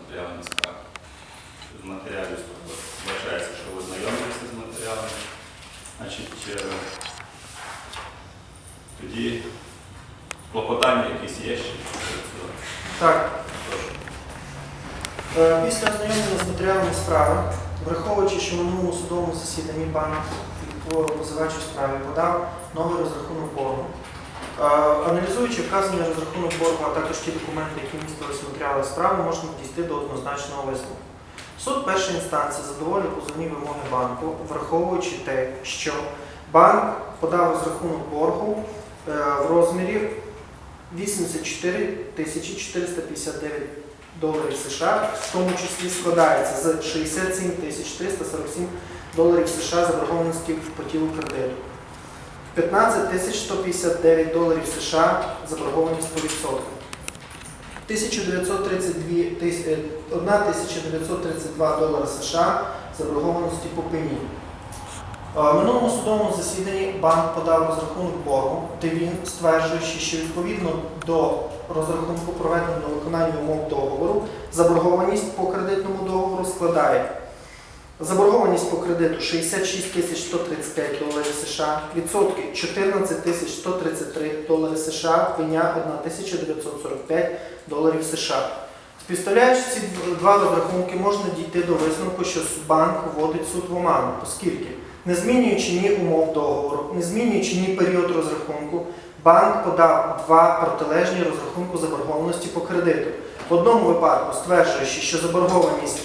матеріалами справи. З матеріалів вважається, що ви знайомилися з матеріалами. Значить, е, тоді клопотання якісь є ще? Так, е, після ознайомлення з матеріалами справи, враховуючи, що в минулому судовому засіданні банк позивач у справі подав новий розрахунок боргу. Аналізуючи вказаний розрахунок боргу, а також ті документи, які містилися в матеріалах справи, можна дійти до однозначного висновку. Суд першої інстанції задоволив позовні вимоги банку, враховуючи те, що банк подав розрахунок боргу е, в розмірі 84 тисячі 459 доларів США, в тому числі складається з 67 тисяч 347 доларів США заборгованості по тілу кредиту. 15 тисяч 159 доларів США заборгованість по відсотку. 1932 тис- е, 1932 долари США заборгованості по пені. Е, В минулому судовому засіданні банк подав розрахунок боргу, де він стверджує, що відповідно до розрахунку проведено до виконання умов договору, заборгованість по кредитному договору складає заборгованість по кредиту 66 тисяч 135 доларів США, відсотки 14 тисяч 133 долари США, пеня 1945 доларів США. Співставляючи ці два розрахунки, можна дійти до висновку, що банк вводить суд в оману, оскільки, не змінюючи ні умов договору, не змінюючи ні період розрахунку, банк подав два протилежні розрахунку заборгованості по кредиту. В одному випадку стверджуючи, що заборгованість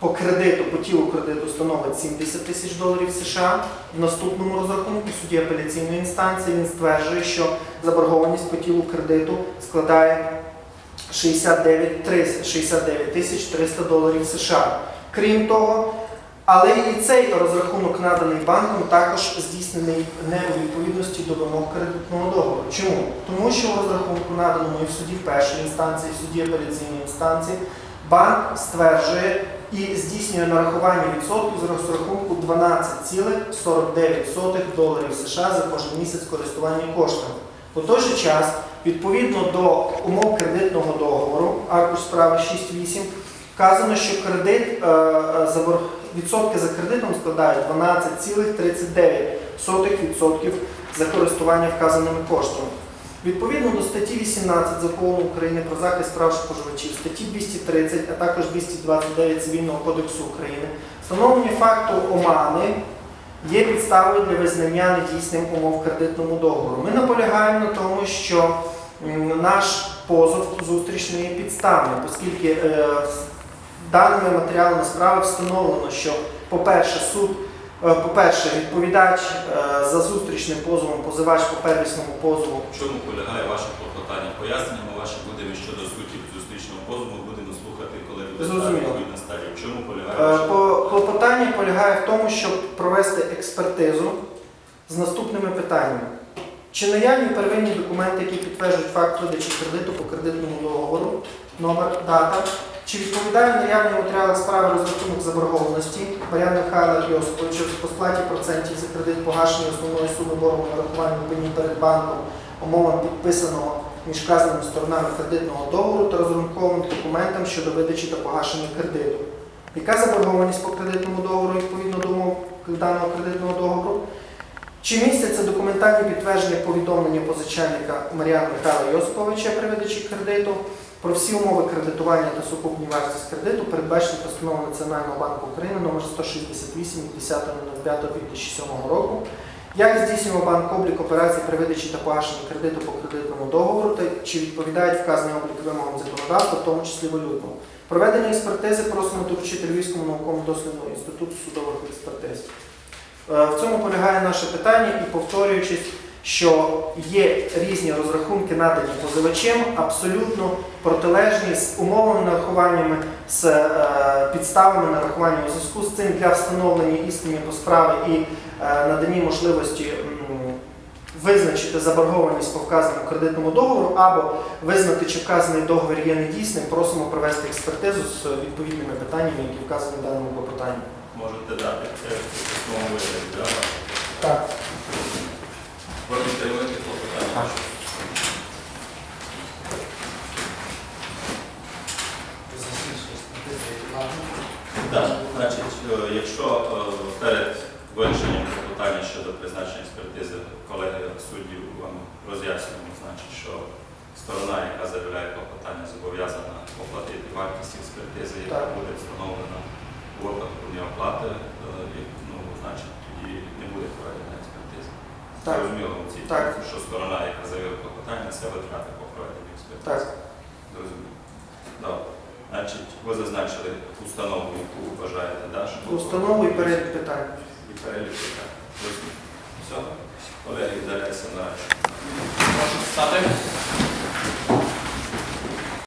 по кредиту, по тілу кредиту становить 70 тисяч доларів США. В наступному розрахунку в суді апеляційної інстанції він стверджує, що заборгованість по тілу кредиту складає 69 300 69 тисяч 300 доларів США. Крім того, але і цей розрахунок наданий банком також здійснений не у відповідності до вимог кредитного договору. Чому? Тому що в розрахунку наданому і в суді першої інстанції, і в суді апеляційної інстанції, банк стверджує і здійснює нарахування відсотків з розрахунку 12,49 доларів США за кожен місяць користування коштами. У той же час, відповідно до умов кредитного договору, аркуш справи 6.8, вказано, що кредит, е, е, відсотки за кредитом складають 12,39% за користування вказаними коштами. Відповідно до статті 18 Закону України про захист прав споживачів, статті 230, а також 229 Цивільного кодексу України, встановлення факту омани є підставою для визнання недійсним умов кредитному договору. Ми наполягаємо на тому, що наш позов зустрічний є підставним, оскільки е, даними матеріалами справи встановлено, що, по-перше, суд, по-перше, відповідач е, за зустрічним позовом, позивач по первісному позову В чому полягає ваше клопотання? Пояснення ваше будемо щодо суті зустрічного позову, будемо слухати, коли відповідь на стадії. В чому полягає Е, по- Клопотання полягає в тому, щоб провести експертизу з наступними питаннями. Чи наявні первинні документи, які підтверджують факт видачі кредиту по кредитному договору, номер, дата, чи відповідає наявні матеріали справи розрахунок заборгованості Мар'яна Михайла Йосиповича по сплаті процентів за кредит погашення основної суми боргу нарахування пені перед банком, умовам підписаного між вказаними сторонами кредитного договору та розрахунковим документам щодо видачі та погашення кредиту. Яка заборгованість по кредитному договору відповідно до умов даного кредитного договору? Чи містяться документальні підтвердження повідомлення позичальника Мар'яна Михайла Йосиповича при видачі кредиту про всі умови кредитування та сукупні вартість кредиту, передбачені постановою Національного банку України номер 168 10.05.2007 року? Як здійснював банк облік операцій при видачі та погашенні кредиту по кредитному договору, та чи відповідають вказані облік вимогам законодавства, в тому числі валютного? Проведення експертизи просимо доручити Львівському науково-дослідному інституту судових експертиз. Е, В цьому полягає наше питання і повторюючись, що є різні розрахунки, надані позивачем, абсолютно протилежні з умовами нарахуваннями, з е, підставами нарахування у зв'язку з цим для встановлення істини по справі і е, наданні можливості м, визначити заборгованість по вказаному кредитному договору або визнати, чи вказаний договір є недійсним, просимо провести експертизу з відповідними питаннями, які вказані в даному клопотанні. можете дати це в письмовому вигляді? да? Так. Так. Так, значить, е, якщо е, перед вирішенням питання щодо призначення експертизи колеги суддів вам роз'яснюємо, значить, що сторона, яка заявляє клопотання, зобов'язана оплатити вартість експертизи, яка буде встановлена у випадку неоплати, е, ну, значить, тоді не буде проведена експертиза. Так. Зрозуміло, ці, Так. що сторона, яка заявила клопотання, несе витрати по проведенню експертизи. Так. Зрозуміло. Добре. Значить, ви зазначили установу, яку вважаєте, да, що Установу і перелік питань. і перелік питань. Зрозуміло. Все. Олег далі на Прошу стати.